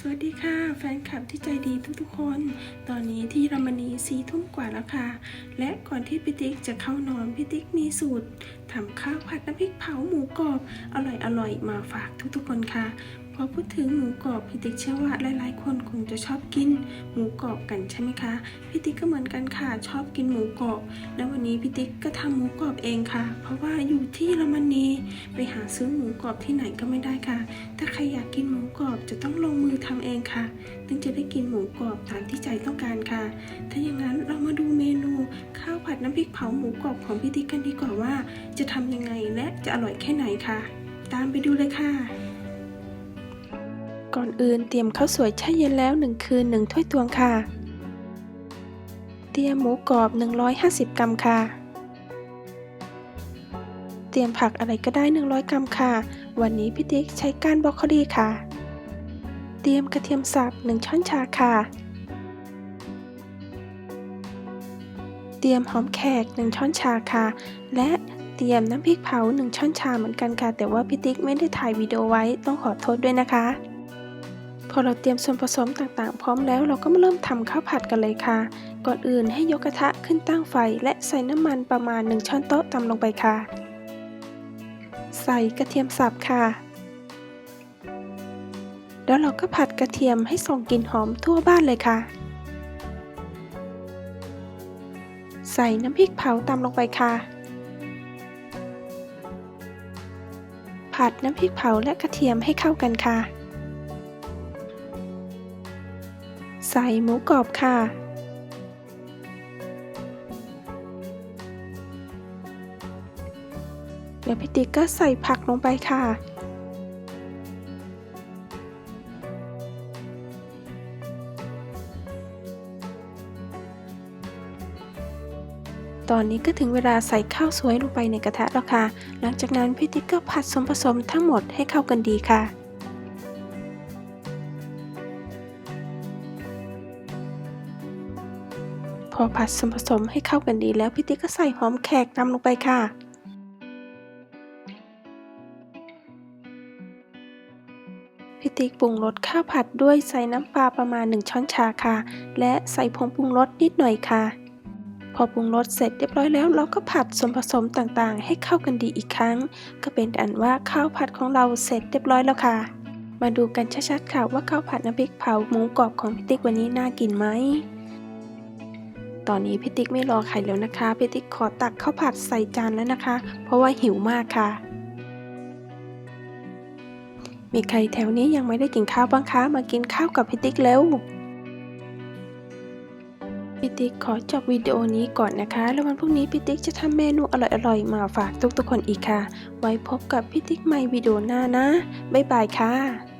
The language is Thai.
สวัสดีค่ะ แฟนคลับที่ใจดีทุกๆคน ตอนนี้ที่รามณีสี่ทุ่มกว่าแล้วค่ะ และก่อนที่พี่ติ๊กจะเข้านอนพี่ติ๊กมีสูตรทำข้าวผัดน้ำพริกเผาหมูกรอบ อร่อยๆมาฝากทุกๆคนค่ะ พอพูดถึงหมูกรอบพี่ติ๊กเชื่อว่าหลายๆ คนคงจะชอบกินหมูกรอบกันใช่ไหมคะพี่ติ๊กก็เหมือนกันค่ะชอบกินหมูกรอบ แล้ววันนี้พี่ติ๊กก็ทำหมูกรอบเองค่ะ เพราะว่าอยู่ที่รามณีไปหาซื้อหมูกรอบที่ไหนก็ไม่ได้ค่ะ ถ้าใครอยากกินหมูกรอบจะต้องลงมือทำเองค่ะถึงจะได้กินหมูกรอบตามที่ใจต้องการค่ะ ถ้าอย่างนั้นเรามาดูเมนูข้าวผัดน้ำพริกเผาหมูกรอบของพี่ติ๊กกันดีกว่าว่า จะทำยังไงและจะอร่อยแค่ไหนค่ะ ตามไปดูเลยค่ะ ก่อนอื่นเตรียมข้าวสวยแช่เย็นแล้ว 1 คืน 1 ถ้วยตวงค่ะ เตรียมหมูกรอบ 150 กรัมค่ะ เตรียมผักอะไรก็ได้ 100 กรัมค่ะ วันนี้พี่ติ๊กใช้ก้านบรอกโคลีค่ะ เตรียมกระเทียมสับ 1 ช้อนชาค่ะ เตรียมหอมแขก 1 ช้อนชาค่ะ และเตรียมน้ำพริกเผา 1 ช้อนชาเหมือนกันค่ะ แต่ว่าพี่ติ๊กไม่ได้ถ่ายวิดีโอไว้ต้องขอโทษด้วยนะคะ พอเราเตรียมส่วนผสมต่างๆ พร้อมแล้วเราก็มาเริ่มทำข้าวผัดกันเลยค่ะ ก่อนอื่นให้ยกกระทะขึ้นตั้งไฟ และใส่น้ำมันประมาณ 1 ช้อนโต๊ะตำลงไปค่ะ ใส่กระเทียมสับค่ะ แล้วเราก็ผัดกระเทียมให้ส่งกลิ่นหอมทั่วบ้านเลยค่ะ ใส่น้ำพริกเผาตำลงไปค่ะ ผัดน้ำพริกเผาและกระเทียมให้เข้ากันค่ะ ใส่หมูกรอบค่ะ เดี๋ยวพี่ติ๊กก็ใส่ผักลงไปค่ะ ตอนนี้ก็ถึงเวลาใส่ข้าวสวยลงไปในกระทะแล้วค่ะ หลังจากนั้นพี่ติ๊กก็ผัดส่วนผสมทั้งหมดให้เข้ากันดีค่ะ พอผัดส่วนผสมให้เข้ากันดีแล้วพี่ติ๊กก็ใส่หอมแขกตำลงไปค่ะพี่ติ๊กปรุงรสข้าวผัดด้วยใส่น้ำปลาประมาณ 1 ช้อนชาค่ะ และใส่ผงปรุงรสนิดหน่อยค่ะ พอปรุงรสเสร็จเรียบร้อยแล้วเราก็ผัดส่วนผสมต่างๆ ให้เข้ากันดีอีกครั้ง ก็เป็นอันว่าข้าวผัดของเราเสร็จเรียบร้อยแล้วค่ะ มาดูกันชัดๆค่ะว่าข้าวผัดน้ำพริกเผาหมูกรอบของพี่ติ๊กวันนี้น่ากินไหม ตอนนี้พี่ติ๊กไม่รอใครแล้วนะคะพี่ติ๊กขอตักข้าวผัดใส่จานแล้วนะคะ เพราะว่าหิวมากค่ะ มีใครแถวนี้ยังไม่ได้กินข้าวบ้างคะ มากินข้าวกับพี่ติ๊กเร็วพี่ติ๊กขอจบวิดีโอนี้ก่อนนะคะ แล้ววันพรุ่งนี้พี่ติ๊กจะทำเมนูอร่อยๆมาฝากทุกๆคนอีกค่ะ ไว้พบกับพี่ติ๊กใหม่วิดีโอหน้านะ บ๊ายบายค่ะ